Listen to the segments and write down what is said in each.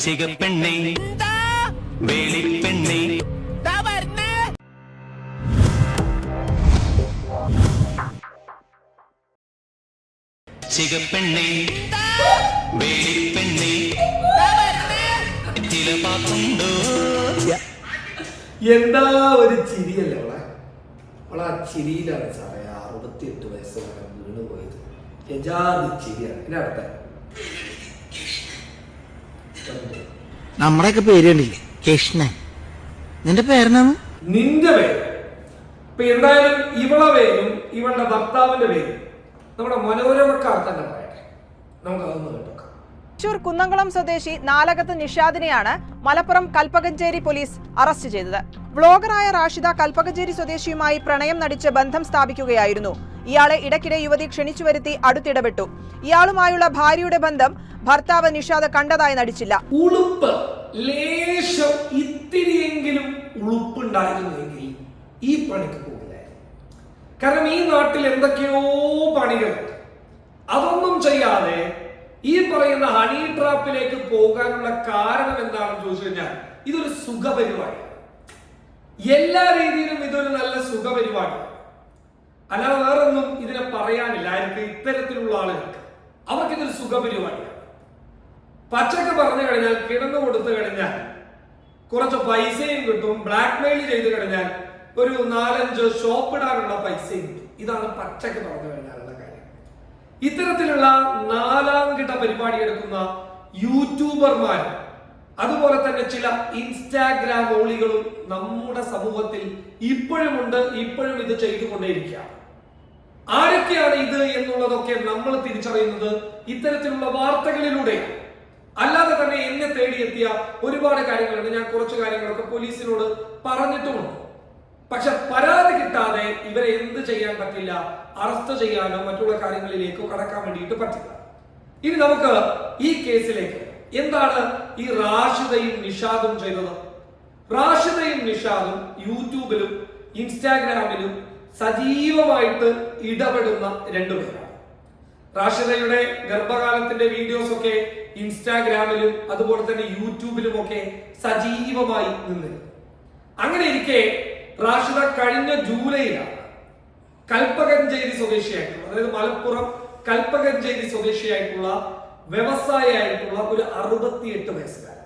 ചികപ്പെണ്ണെ വേളിപ്പെണ്ണെ ചികപ്പെണ്ണെ വേളിപ്പെണ്ണെ ചില പാക്കുണ്ടോ എന്താ ഒരു ചിരിയല്ലേ അവളെ അവളെ ആ ചിരിയിലാണ് സാറേ ആ അറുപത്തിയെട്ട് വയസ്സ് വരെ വീണ് പോയത് യജാതി ചിരിയാണ് പിന്നെ അടുത്ത നമ്മുടെയൊക്കെ പേര് കണ്ടില്ലേ കൃഷ്ണൻ. നിന്റെ പേരെന്നാണ്? നിന്റെ പേര്. ഇപ്പൊ എന്തായാലും ഇവളെ പേരും ഇവളുടെ ഭർത്താവിന്റെ പേരും. നമ്മുടെ മനോരമക്കാർ തന്നെ പറയട്ടെ നമുക്ക് അതൊന്ന് കേട്ടോക്കാം. തൃശൂർ കുന്നംകുളം സ്വദേശി നാലകത്ത് നിഷാദിനെയാണ് മലപ്പുറം കൽപ്പകഞ്ചേരി പോലീസ് അറസ്റ്റ് ചെയ്തത്. വ്ളോഗറായ റാഷിദ കൽപ്പകഞ്ചേരി സ്വദേശിയുമായി പ്രണയം നടിച്ച് ബന്ധം സ്ഥാപിക്കുകയായിരുന്നു. ഇയാളെ ഇടയ്ക്കിടെ യുവതി ക്ഷണിച്ചു വരുത്തി അടുത്തിടപെട്ടു. ഇയാളുമായുള്ള ഭാര്യയുടെ ബന്ധം ഭർത്താവ് നിഷാദ് കണ്ടതായി നടിച്ചില്ല. ഉളുപ്പ് ലേശം ഇത്തിരിയെങ്കിലും ഉളുപ്പുണ്ടായിരുന്നെങ്കിൽ ഈ പണിക്ക് പോകില്ലായിരുന്നു കാരണം ഈ നാട്ടിൽ എന്തൊക്കെയോ പണികൾ. അതൊന്നും ചെയ്യാതെ ഈ പറയുന്ന ഹണി ട്രാപ്പിലേക്ക് പോകാനുള്ള കാരണം എന്താണെന്ന് ചോദിച്ചു കഴിഞ്ഞാൽ ഇതൊരു സുഖപരിപാടി എല്ലാ രീതിയിലും ഇതൊരു നല്ല സുഖപരിപാടിയാണ്. അല്ലാതെ വേറൊന്നും ഇതിനെ പറയാനില്ല. ആർക്ക്? ഇത്തരത്തിലുള്ള ആളുകൾക്ക്. അവർക്ക് ഇതൊരു സുഖപരിപാടിയാണ്. പച്ചക്ക് പറഞ്ഞു കഴിഞ്ഞാൽ കിടന്നു കൊടുത്തു കഴിഞ്ഞാൽ കുറച്ച് പൈസയും കിട്ടും. ബ്ലാക്ക് മെയിൽ ചെയ്ത് കഴിഞ്ഞാൽ ഒരു നാലഞ്ച് ഷോപ്പ് ഇടാനുള്ള പൈസയും കിട്ടും. ഇതാണ് പച്ചക്ക് പറഞ്ഞു കഴിഞ്ഞാലുള്ള കാര്യം. ഇത്തരത്തിലുള്ള നാലാം കിട്ട പരിപാടി എടുക്കുന്ന യൂട്യൂബർമാർ അതുപോലെ തന്നെ ചില ഇൻസ്റ്റാഗ്രാം ഓളികളും നമ്മുടെ സമൂഹത്തിൽ ഇപ്പോഴും ഉണ്ട് ഇപ്പോഴും ഇത് ചെയ്തുകൊണ്ടേയിരിക്കുകയാണ്. ആരൊക്കെയാണ് ഇത് എന്നുള്ളതൊക്കെ നമ്മൾ തിരിച്ചറിയുന്നത് ഇത്തരത്തിലുള്ള വാർത്തകളിലൂടെ. അല്ലാതെ തന്നെ എന്നെ തേടിയെത്തിയ ഒരുപാട് കാര്യങ്ങളുണ്ട്. ഞാൻ കുറച്ച് കാര്യങ്ങളൊക്കെ പോലീസിനോട് പറഞ്ഞിട്ടുമുണ്ട്. പക്ഷെ പരാതി കിട്ടാതെ ഇവരെ എന്ത് ചെയ്യാൻ പറ്റില്ല അറസ്റ്റ് ചെയ്യാനോ മറ്റുള്ള കാര്യങ്ങളിലേക്കോ കടക്കാൻ വേണ്ടിയിട്ട് പറ്റില്ല. ഇനി നമുക്ക് ഈ കേസിലേക്ക് എന്താണ് ഈ റാഷിദയും നിഷാദും ചെയ്തത്. റാഷിദയും നിഷാദും യൂട്യൂബിലും ഇൻസ്റ്റാഗ്രാമിലും സജീവമായിട്ട് ഇടപെടുന്ന രണ്ടുപേരാണ് റാഷിദയുടെ ഗർഭകാലത്തിന്റെ വീഡിയോസ് ഒക്കെ ഇൻസ്റ്റാഗ്രാമിലും അതുപോലെ തന്നെ യൂട്യൂബിലും ഒക്കെ സജീവമായി നിന്നിരുന്നു. അങ്ങനെ ഇരിക്കെ റാഷിദ കഴിഞ്ഞ ജൂലൈയിലാണ് കൽപ്പകഞ്ചേരി സ്വദേശിയായിട്ടുള്ള അതായത് മലപ്പുറം കൽപ്പകഞ്ചേരി സ്വദേശിയായിട്ടുള്ള വ്യവസായിയായിട്ടുള്ള ഒരു അറുപത്തിയെട്ട് വയസ്സുകാരൻ.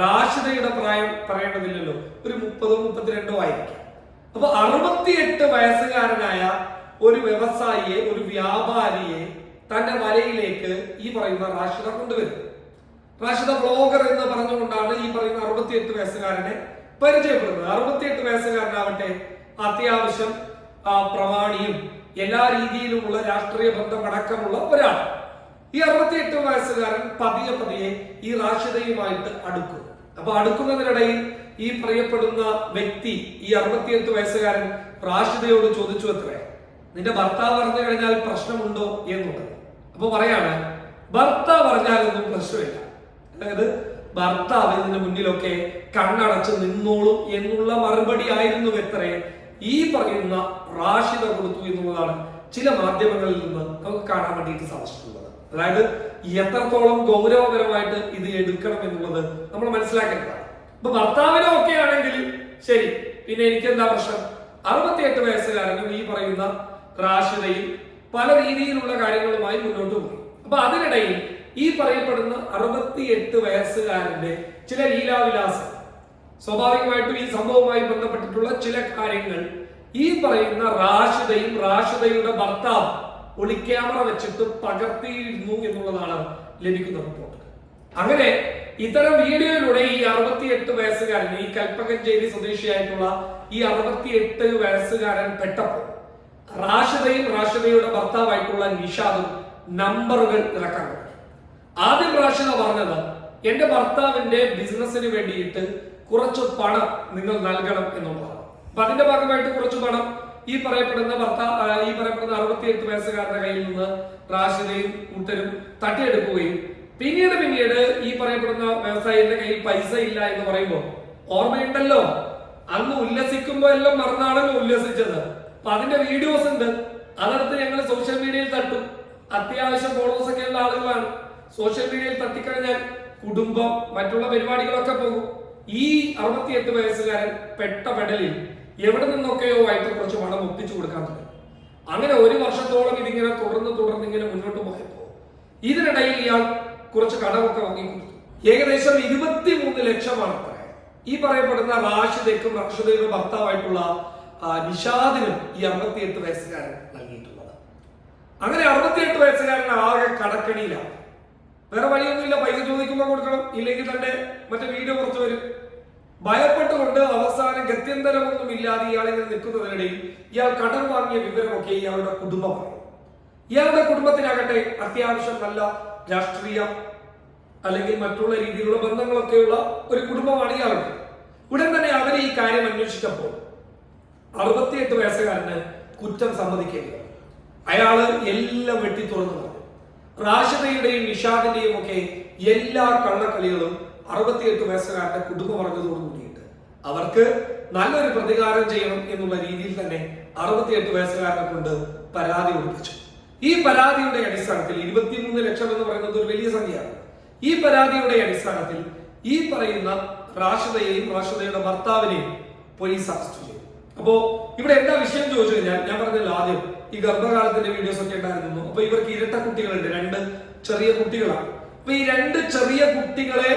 റാഷിദയുടെ പ്രായം പറയേണ്ടതില്ലല്ലോ. ഒരു മുപ്പതോ മുപ്പത്തിരണ്ടോ ആയിരിക്കും. അപ്പൊ അറുപത്തിയെട്ട് വയസ്സുകാരനായ ഒരു വ്യവസായിയെ ഒരു വ്യാപാരിയെ തന്റെ വലയിലേക്ക് ഈ പറയുന്ന റാഷിദ കൊണ്ടുവരും. റാഷിദ ബ്ലോഗർ എന്ന് പറഞ്ഞുകൊണ്ടാണ് ഈ പറയുന്ന അറുപത്തിയെട്ട് വയസ്സുകാരനെ പരിചയപ്പെടുന്നത്. അറുപത്തിയെട്ട് വയസ്സുകാരനാവട്ടെ അത്യാവശ്യം പ്രമാണിയും എല്ലാ രീതിയിലുമുള്ള രാഷ്ട്രീയ ബന്ധമടക്കമുള്ള ഒരാൾ. ഈ അറുപത്തിയെട്ട് വയസ്സുകാരൻ പതിയെ പതിയെ ഈ റാഷിദയുമായിട്ട് അടുക്കും. അപ്പൊ അടുക്കുന്നതിനിടയിൽ ഈ പറയപ്പെടുന്ന വ്യക്തി ഈ അറുപത്തിയെട്ട് വയസ്സുകാരൻ റാഷിദയോട് ചോദിച്ചു അത്രേ നിന്റെ ഭർത്താവ് പറഞ്ഞു കഴിഞ്ഞാൽ പ്രശ്നമുണ്ടോ? എന്നുള്ളത്. അപ്പൊ പറയാണ് ഭർത്താവ് പറഞ്ഞാലൊന്നും പ്രശ്നമില്ല. അതായത് ഭർത്താവ് ഇതിന്റെ മുന്നിലൊക്കെ കണ്ണടച്ച് നിന്നോളും എന്നുള്ള മറുപടി ആയിരുന്നു എത്രേ ഈ പറയുന്ന റാഷിദ കൊടുത്തു എന്നുള്ളതാണ് ചില മാധ്യമങ്ങളിൽ നിന്ന് നമുക്ക് കാണാൻ വേണ്ടിയിട്ട് സാധിച്ചിട്ടുള്ളത്. അതായത് എത്രത്തോളം ഗൗരവപരമായിട്ട് ഇത് എടുക്കണം എന്നുള്ളത് നമ്മൾ മനസ്സിലാക്കേണ്ടതാണ്. ഇപ്പൊ ഭർത്താവിനും ഒക്കെ ആണെങ്കിൽ ശരി പിന്നെ എനിക്ക് എന്താ പ്രശ്നം? അറുപത്തിയെട്ട് വയസ്സുകാരനും ഈ പറയുന്ന റാഷിതയിൽ പല രീതിയിലുള്ള കാര്യങ്ങളുമായി മുന്നോട്ട് പോയി. അപ്പൊ അതിനിടയിൽ ഈ പറയപ്പെടുന്ന അറുപത്തിയെട്ട് വയസ്സുകാരന്റെ ചില ലീലാവിലാസം സ്വാഭാവികമായിട്ടും ഈ സംഭവവുമായി ബന്ധപ്പെട്ടിട്ടുള്ള ചില കാര്യങ്ങൾ ഈ പറയുന്ന റാഷിദയും റാഷിദയുടെ ഭർത്താവ് ഒളിക്യാമറ വെച്ചിട്ട് പകർത്തിയിരുന്നു എന്നുള്ളതാണ് ലഭിക്കുന്ന റിപ്പോർട്ട്. അങ്ങനെ ഇത്തരം വീഡിയോയിലൂടെ ഈ അറുപത്തിയെട്ട് വയസ്സുകാരൻ ഈ കൽപ്പകഞ്ചേരി സ്വദേശിയായിട്ടുള്ള ഈ അറുപത്തിയെട്ട് വയസ്സുകാരൻ പെട്ടപ്പോൾ റാഷിദയും റാഷിദയുടെ ഭർത്താവായിട്ടുള്ള നിഷാദും നമ്പറുകൾ ഇറക്കാൻ തുടങ്ങി. ആദ്യം റാഷിദ പറഞ്ഞത് എന്റെ ഭർത്താവിന്റെ ബിസിനസ്സിന് വേണ്ടിയിട്ട് കുറച്ച് പണം നിങ്ങൾ നൽകണം എന്നുള്ളതാണ്. അപ്പൊ അതിന്റെ ഭാഗമായിട്ട് കുറച്ച് പണം ഈ പറയപ്പെടുന്ന ഭർത്താവ് ഈ പറയപ്പെടുന്ന അറുപത്തിയെട്ട് വയസ്സുകാരന്റെ കയ്യിൽ നിന്ന് റാഷിദയും കൂട്ടരും തട്ടിയെടുക്കുകയും പിന്നീട് പിന്നീട് ഈ പറയപ്പെടുന്ന വ്യവസായിന്റെ കയ്യിൽ പൈസ ഇല്ല എന്ന് പറയുമ്പോൾ ഓർമ്മയുണ്ടല്ലോ? അന്ന് ഉല്ലസിക്കുമ്പോ എല്ലാം മറന്നാണല്ലോ ഉല്ലസിച്ചത്. അപ്പൊ അതിന്റെ വീഡിയോസ് ഉണ്ട്. അതെടുത്ത് ഞങ്ങൾ സോഷ്യൽ മീഡിയയിൽ തട്ടും. അത്യാവശ്യം ഫോളോവേഴ്സ് ഒക്കെ ഉള്ള ആളുകളാണ്. സോഷ്യൽ മീഡിയയിൽ തട്ടിക്കഴിഞ്ഞാൽ കുടുംബം മറ്റുള്ള പരിപാടികളൊക്കെ പോകും. ഈ അറുപത്തിയെട്ട് വയസ്സുകാരൻ പെട്ട പെടലിൽ എവിടെ നിന്നൊക്കെയോ ആയിട്ട് കുറച്ച് പണം ഒപ്പിച്ചു കൊടുക്കാൻ തുടങ്ങി. അങ്ങനെ ഒരു വർഷത്തോളം ഇതിങ്ങനെ തുടർന്ന് തുടർന്ന് ഇങ്ങനെ മുന്നോട്ട് പോയപ്പോ ഇതിനിടയിൽ ഇയാൾ കുറച്ച് കടമൊക്കെ വാങ്ങി കൊടുത്തു ഏകദേശം ഇരുപത്തിമൂന്ന് ലക്ഷമാണ് അത്ര. ഈ പറയപ്പെടുന്ന റാഷിദയ്ക്കും റാഷിദയുടെ ഭർത്താവായിട്ടുള്ള നിഷാദിനും ഈ അറുപത്തിയെട്ട് വയസ്സുകാരൻ നൽകിയിട്ടുള്ളത്. അങ്ങനെ അറുപത്തിയെട്ട് വയസ്സുകാരൻ ആകെ കടക്കണിയിലാണ് വേറെ വഴിയൊന്നുമില്ല പൈസ ചോദിക്കുമ്പോൾ കൊടുക്കണം ഇല്ലെങ്കിൽ തന്നെ മറ്റേ വീട് പുറത്തു വരും. ഭയപ്പെട്ടുകൊണ്ട് അവസാന ഗത്യന്തരമൊന്നും ഇല്ലാതെ ഇയാൾ ഇങ്ങനെ നിൽക്കുന്നതിനിടയിൽ ഇയാൾ കടം വാങ്ങിയ വിവരമൊക്കെ ഇയാളുടെ കുടുംബം പറയും ഇയാളുടെ കുടുംബത്തിനാകട്ടെ അത്യാവശ്യം നല്ല രാഷ്ട്രീയ അല്ലെങ്കിൽ മറ്റുള്ള രീതിയിലുള്ള ബന്ധങ്ങളൊക്കെയുള്ള ഒരു കുടുംബമാണ് ഇയാളുടെ. ഉടൻ തന്നെ അവർ ഈ കാര്യം അന്വേഷിച്ചപ്പോൾ അറുപത്തിയെട്ട് വയസ്സുകാരന് കുറ്റം സമ്മതിക്കേണ്ടി അയാൾ എല്ലാം വെട്ടി തുറന്നു പറഞ്ഞു. റാഷിദയുടെയും നിഷാദിന്റെയും ഒക്കെ എല്ലാ കള്ളക്കളികളും അറുപത്തിയെട്ട് വയസ്സുകാരന്റെ കുടുംബം പറഞ്ഞതോട് കൂടിയിട്ട് അവർക്ക് നല്ലൊരു പ്രതികാരം ചെയ്യണം എന്നുള്ള രീതിയിൽ തന്നെ അറുപത്തിയെട്ട് വയസ്സുകാരനെ കൊണ്ട് പരാതി കൊടുപ്പിച്ചു. ഈ പരാതിയുടെ അടിസ്ഥാനത്തിൽ ഇരുപത്തിമൂന്ന് ലക്ഷം എന്ന് പറയുന്നത് ഒരു വലിയ സംഖ്യയാണ്. ഈ പരാതിയുടെ അടിസ്ഥാനത്തിൽ ഈ പറയുന്ന റാഷിദയെയും റാഷിദയുടെ ഭർത്താവിനെയും പോലീസ് അറസ്റ്റ് ചെയ്തു. അപ്പോ ഇവിടെ എന്താ വിഷയം ചോദിച്ചു കഴിഞ്ഞാൽ ഞാൻ പറഞ്ഞല്ലോ ആദ്യം ഈ ഗർഭകാലത്തിന്റെ വീഡിയോസ് ഒക്കെ ഉണ്ടായിരുന്നു. അപ്പൊ ഇവർക്ക് ഇരട്ട കുട്ടികളുണ്ട് രണ്ട് ചെറിയ കുട്ടികളാണ്. അപ്പൊ ഈ രണ്ട് ചെറിയ കുട്ടികളെ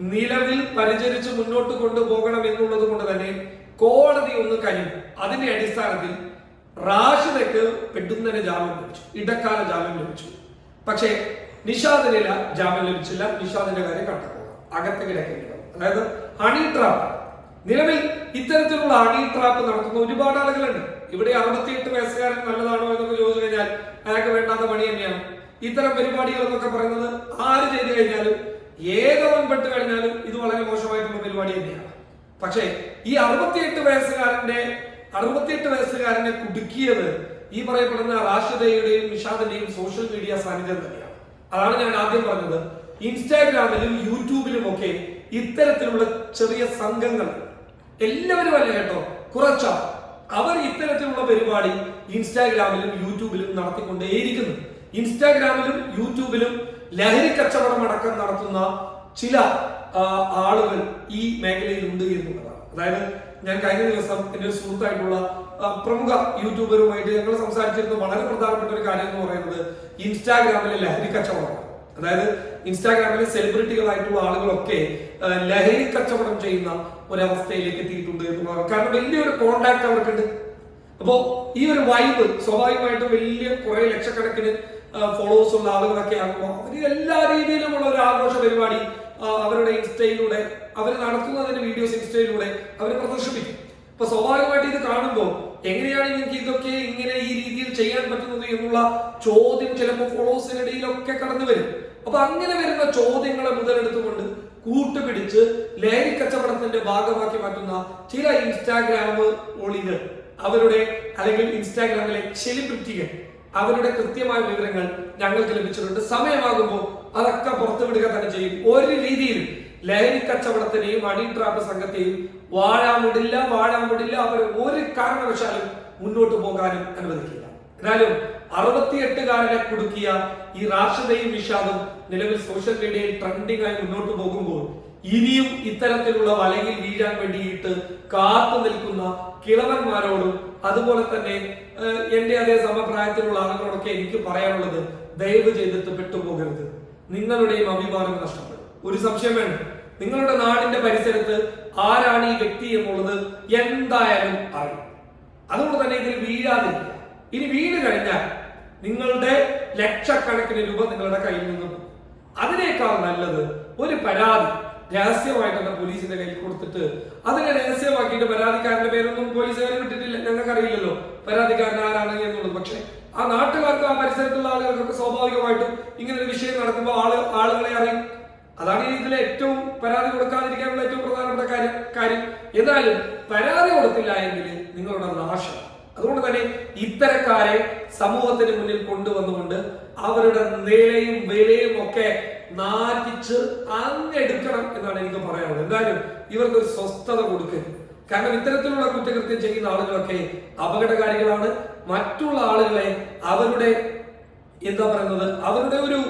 നിലവിൽ പരിചരിച്ച് മുന്നോട്ട് കൊണ്ടുപോകണം എന്നുള്ളത് കൊണ്ട് തന്നെ കോടതി ഒന്ന് കഴിഞ്ഞു അതിന്റെ അടിസ്ഥാനത്തിൽ റാഷിദക്ക് പെട്ടെന്ന് ജാമ്യം ലഭിച്ചു. ഇടക്കാല ജാമ്യം ലഭിച്ചു. പക്ഷേ നിഷാദിനില ജാമ്യം ലഭിച്ചില്ല. നിഷാദിന്റെ കാര്യം കണ്ടപ്പോൾ അകത്ത് കിടക്കേണ്ടി അതായത് ഹണി ട്രാപ്പ് നിലവിൽ ഇത്തരത്തിലുള്ള ഹണി ട്രാപ്പ് നടത്തുന്ന ഒരുപാട് ആളുകളുണ്ട്. ഇവിടെ അറുപത്തിയെട്ട് വയസ്സുകാരൻ നല്ലതാണോ എന്നൊക്കെ ചോദിച്ചു കഴിഞ്ഞാൽ അയാൾക്ക് വേണ്ടാത്ത പണി തന്നെയാണ്. ഇത്തരം പരിപാടികൾ എന്നൊക്കെ പറയുന്നത് ആര് ചെയ്തു കഴിഞ്ഞാലും ഏതവൻ പെട്ട് കഴിഞ്ഞാലും ഇത് വളരെ മോശമായിട്ടുള്ള പരിപാടി തന്നെയാണ്. പക്ഷേ ഈ അറുപത്തിയെട്ട് വയസ്സുകാരന്റെ അറുപത്തിയെട്ട് വയസ്സുകാരനെ കുടുക്കിയത് ഈ പറയപ്പെടുന്ന റാഷിദയുടെയും നിഷാദിന്റെയും സോഷ്യൽ മീഡിയ സാന്നിധ്യം തന്നെയാണ്. അതാണ് ഞാൻ ആദ്യം പറഞ്ഞത്. ഇൻസ്റ്റാഗ്രാമിലും യൂട്യൂബിലും ഒക്കെ ഇത്തരത്തിലുള്ള ചെറിയ സംഘങ്ങൾ എല്ലാവരും അല്ല കേട്ടോ? കുറച്ച. അവർ ഇത്തരത്തിലുള്ള പരിപാടി ഇൻസ്റ്റാഗ്രാമിലും യൂട്യൂബിലും നടത്തിക്കൊണ്ടേയിരിക്കുന്നു. ഇൻസ്റ്റാഗ്രാമിലും യൂട്യൂബിലും ലഹരി കച്ചവടം അടക്കം നടത്തുന്ന ചില ആളുകൾ ഈ മേഖലയിൽ ഉണ്ട് എന്നുള്ളതാണ്. അതായത് ഞാൻ കഴിഞ്ഞ ദിവസം എന്റെ ഒരു സുഹൃത്തായിട്ടുള്ള പ്രമുഖ യൂട്യൂബറുമായിട്ട് ഞങ്ങൾ സംസാരിച്ചിരുന്ന വളരെ പ്രധാനപ്പെട്ട ഒരു കാര്യം എന്ന് പറയുന്നത് ഇൻസ്റ്റാഗ്രാമിലെ ലഹരി കച്ചവടം. അതായത് ഇൻസ്റ്റാഗ്രാമിലെ സെലിബ്രിറ്റികളായിട്ടുള്ള ആളുകളൊക്കെ ലഹരി കച്ചവടം ചെയ്യുന്ന ഒരവസ്ഥയിലേക്ക് എത്തിയിട്ടുണ്ട് എന്നുള്ളതാണ്. കാരണം വലിയൊരു കോണ്ടാക്ട് അവർക്കുണ്ട്. അപ്പോ ഈ ഒരു വൈബ് സ്വാഭാവികമായിട്ടും വലിയ കുറെ ലക്ഷക്കണക്കിന് ഫോളോവേഴ്സ് ഉള്ള ആളുകളൊക്കെ ആകുമ്പോൾ അവർ എല്ലാ രീതിയിലുമുള്ള ഒരു ആഘോഷ പരിപാടി അവരുടെ ഇൻസ്റ്റയിലൂടെ അവർ നടത്തുന്നതിന്റെ വീഡിയോസ് ഇൻസ്റ്റയിലൂടെ അവർ പ്രദർശിപ്പിക്കും. അപ്പൊ സ്വാഭാവികമായിട്ട് ഇത് കാണുമ്പോൾ എങ്ങനെയാണ് നിങ്ങൾക്ക് ഇതൊക്കെ ഇങ്ങനെ ഈ രീതിയിൽ ചെയ്യാൻ പറ്റുന്നത് എന്നുള്ള ചോദ്യം ചിലപ്പോൾ ഫോളോവേഴ്സിനിടയിലൊക്കെ കടന്നു വരും. അപ്പൊ അങ്ങനെ വരുന്ന ചോദ്യങ്ങളെ മുതലെടുത്തുകൊണ്ട് കൂട്ടുപിടിച്ച് ലഹരി കച്ചവടത്തിന്റെ ഭാഗമാക്കി മാറ്റുന്ന ചില ഇൻസ്റ്റാഗ്രാം ഒളികൾ അവരുടെ അല്ലെങ്കിൽ ഇൻസ്റ്റാഗ്രാമിലെ സെലിബ്രിറ്റികൾ അവരുടെ കൃത്യമായ വിവരങ്ങൾ ഞങ്ങൾക്ക് ലഭിച്ചിട്ടുണ്ട്. സമയമാകുമ്പോൾ അതൊക്കെ പുറത്തുവിടുക തന്നെ ചെയ്യും. ഒരു രീതിയിലും ലഹരി കച്ചവടത്തിനെയും അണി ട്രാപ്പ് സംഘത്തെയും വാഴാൻ വിടില്ല വാഴാൻ വിടില്ല അവർ ഒരു കാരണവശാലും മുന്നോട്ട് പോകാനും അനുവദിക്കില്ല. എന്നാലും അറുപത്തിയെട്ടുകാരനെ കുടുക്കിയ ഈ രാഷ്ട്രതയും വിഷാദം നിലവിൽ സോഷ്യൽ മീഡിയയിൽ ട്രെൻഡിംഗ് ആയി മുന്നോട്ട് പോകുമ്പോൾ ഇനിയും ഇത്തരത്തിലുള്ള വലയിൽ വീഴാൻ വേണ്ടിയിട്ട് കാത്തു നിൽക്കുന്ന കിളവന്മാരോടും അതുപോലെ തന്നെ എന്റെ അതേ സമപ്രായത്തിലുള്ള ആളുകളോടൊക്കെ എനിക്ക് പറയാനുള്ളത് ദയവ് ചെയ്തിട്ട് പെട്ടുപോകരുത്. നിങ്ങളുടെയും അഭിമാനം നഷ്ടപ്പെടും. ഒരു സംശയം വേണ്ട. നിങ്ങളുടെ നാടിന്റെ പരിസരത്ത് ആരാണ് ഈ വ്യക്തി എന്നുള്ളത് എന്തായാലും അറിയും. അതുകൊണ്ട് തന്നെ ഇതിൽ വീഴാതിരിക്കുക. ഇനി വീണ് കഴിഞ്ഞാൽ നിങ്ങളുടെ ലക്ഷക്കണക്കിന് രൂപ നിങ്ങളുടെ കയ്യിൽ നിന്നും അതിനേക്കാൾ നല്ലത് ഒരു പരാതി. രഹസ്യമായിട്ട് തന്നെ പോലീസിന്റെ കയ്യിൽ കൊടുത്തിട്ട് അതിനെ രഹസ്യമാക്കിയിട്ട് പരാതിക്കാരന്റെ പേരൊന്നും പോലീസുകാർ വിട്ടിട്ടില്ല. ഞങ്ങൾക്കറിയില്ലല്ലോ പരാതിക്കാരൻ ആരാണ് എന്നുള്ളത്. പക്ഷെ ആ നാട്ടുകാർക്ക് ആ പരിസരത്തുള്ള ആളുകൾക്കൊക്കെ സ്വാഭാവികമായിട്ടും ഇങ്ങനെ ഒരു വിഷയം നടക്കുമ്പോൾ ആൾ ആളുകളെ അറിയും. അതാണ് ഇതിലെ ഏറ്റവും പരാതി കൊടുക്കാതിരിക്കാനുള്ള ഏറ്റവും പ്രധാനപ്പെട്ട കാര്യം കാര്യം. എന്നാലും പരാതി കൊടുത്തില്ല എങ്കിൽ നിങ്ങളുടെ നാശം. അതുകൊണ്ട് തന്നെ ഇത്തരക്കാരെ സമൂഹത്തിന് മുന്നിൽ കൊണ്ടുവന്നുകൊണ്ട് അവരുടെ നിലയും വിലയും ഒക്കെ നാറ്റിച്ച് അങ്ങെടുക്കണം എന്നാണ് എനിക്ക് പറയാനുള്ളത്. എന്തായാലും ഇവർക്ക് ഒരു സ്വസ്ഥത കൊടുക്കരുത് കാരണം ഇത്തരത്തിലുള്ള കുറ്റകൃത്യം ചെയ്യുന്ന ആളുകളൊക്കെ അപകടകാരികളാണ് മറ്റുള്ള ആളുകളെ അവരുടെ എന്താ പറയുന്നത്? അവരുടെ ഒരു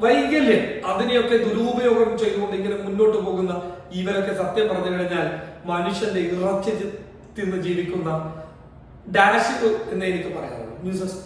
വൈകല്യം അതിനെയൊക്കെ ദുരുപയോഗം ചെയ്തുകൊണ്ട് ഇങ്ങനെ മുന്നോട്ട് പോകുന്ന ഇവരൊക്കെ സത്യം പറഞ്ഞു കഴിഞ്ഞാൽ മനുഷ്യന്റെ ഇറച്ചി തിന്ന് ജീവിക്കുന്ന ഡാഷ് എന്ന് എനിക്ക് പറയാനുള്ളൂ ന്യൂസ് ഡെസ്ക്